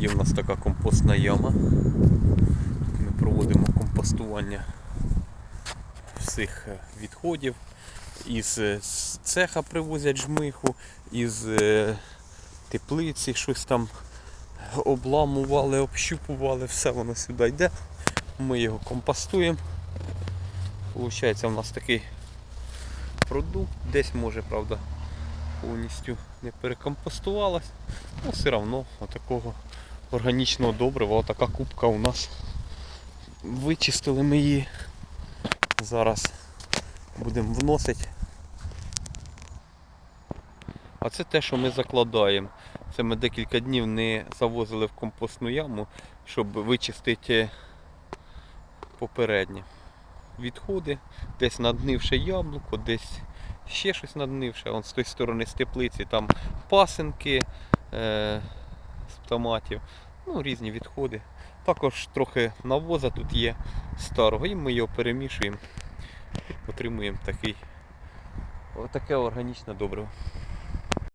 Є в нас така компостна яма. Ми проводимо компостування всіх е, відходів. Із е, цеха привозять жмиху, із е, теплиці щось там обламували, общупували, все воно сюди йде. Ми його компостуємо. Получається у нас такий продукт. Десь може, правда, повністю не перекомпостувалась. Ну, все одно такого органічного добрива, отака кубка у нас. Вичистили ми її. Зараз будемо вносити. А це те, що ми закладаємо. Це ми декілька днів не завозили в компостну яму, щоб вичистити попереднє. Відходи, десь наднивше яблуко, десь ще щось наднивше. Вон з тої сторони з теплиці там пасинки е- томатів, ну, різні відходи. Також трохи навоза тут є старого, і ми його перемішуємо. Отримуємо такий, таке органічне добриво.